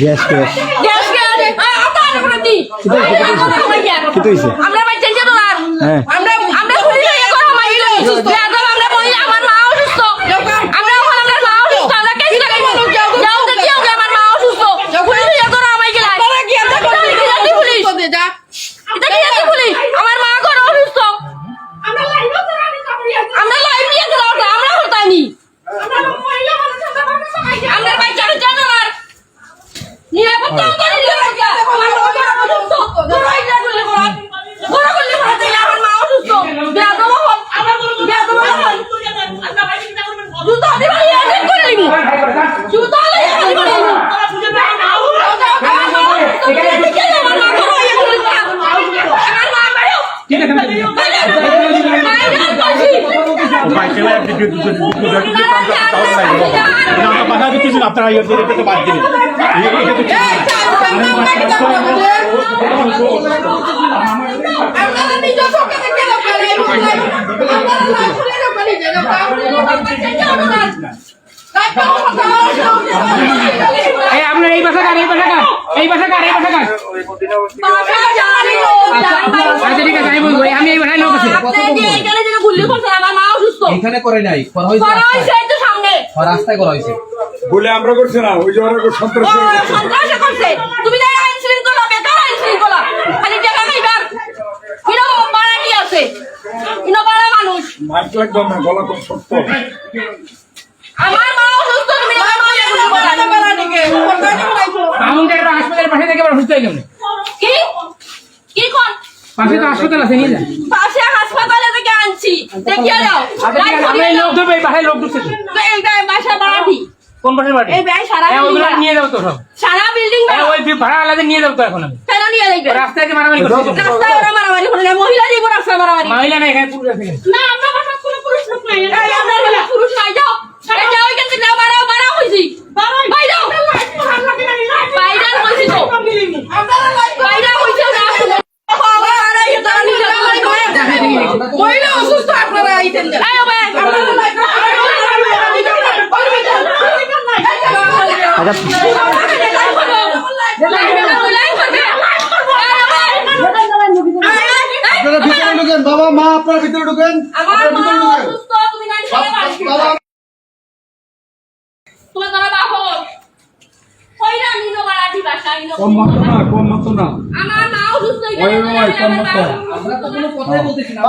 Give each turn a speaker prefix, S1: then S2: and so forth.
S1: Gas gas.
S2: Gas gas. আটা করে দি
S1: কি হইছে?
S2: আমরা বাচ্চা যে দোলার
S1: হ্যাঁ।
S2: আমরা আমরা পুলিশ হয়ে কথা মাইল
S3: পাইছেলা ভিডিও দুটো দুটো তাহলে লাগবে না আমরা বাধা দিতেছি না আপনারা ইয়ে এটা তো বাদ দিন। তো
S2: আপনারা
S4: এই আপনার এই বাসা কার এই বাসা কার এই বাসা কার এই বাসা কার আচ্ছা ঠিক আছে আমি বলব আমি এই বাসায় লোক আছে
S2: আমার মা
S5: এখানে করে নাই করা হয়েছে রাস্তায় করা হয়েছে।
S6: বলে আমরা করছি না ওই যে ওরা সন্ত্রাস
S2: করছে। তুমি না আইন শৃঙ্খলা বেকার আইন শৃঙ্খলা? খালি টাকা খাইবার। কিনো বাড়া কি আছে? কিনো বাড়া মানুষ।
S6: মাইক লাগবে না গলা খুব শক্ত।
S2: আমার মা অসুস্থ তুমি না মা অসুস্থ বলা
S4: আমন একটা হাসপাতালের পাশে থেকে আবার হয়ে গেল।
S2: কি? কি কোন?
S4: পাশে তো হাসপাতাল আছে নিয়ে যান
S2: পাশে হাসপাতালে থেকে আনছি। দেখিয়ে দাও।
S4: আচ্ছা লোক ধরবো এই লোক ঢুকছে তো।
S2: এইটা
S4: কোন পাশের বাড়ি
S2: এই ব্যয় সারা
S4: হ্যাঁ
S2: বিল্ডিং
S4: নিয়ে যাও তো সব।
S2: সারা বিল্ডিং
S4: ওই ভাড়া আলাদা নিয়ে যাও তো এখন আমি।
S2: কেন নিয়ে যাইবে
S4: রাস্তায় যে মারামারি করছে।
S2: রাস্তায় ওরা মারামারি করে না মহিলা দিব রাস্তায় মারামারি।
S4: মহিলা না এখানে পুরুষ আছে।
S2: না আমরা বাসা কোনো পুরুষ লোক নাই। এই আমরা হলো পুরুষ নাই যাও। এই যাও এখান থেকে যাও মারা মারা হইছি ভাই যাও। বাইরে হইছি তো। বাইরে হইছে না মহিলা অসুস্থ আপনারা আইতেন। এই
S1: আপনারা ভিতরে ঢুকেন বাবা মা আপনারা ভিতরে ঢুকেন।
S2: আমার মা অসুস্থ
S6: কম মত না কম মত না।
S2: আমার মা
S5: আমরা তো কোনো কথাই বলতেছি না।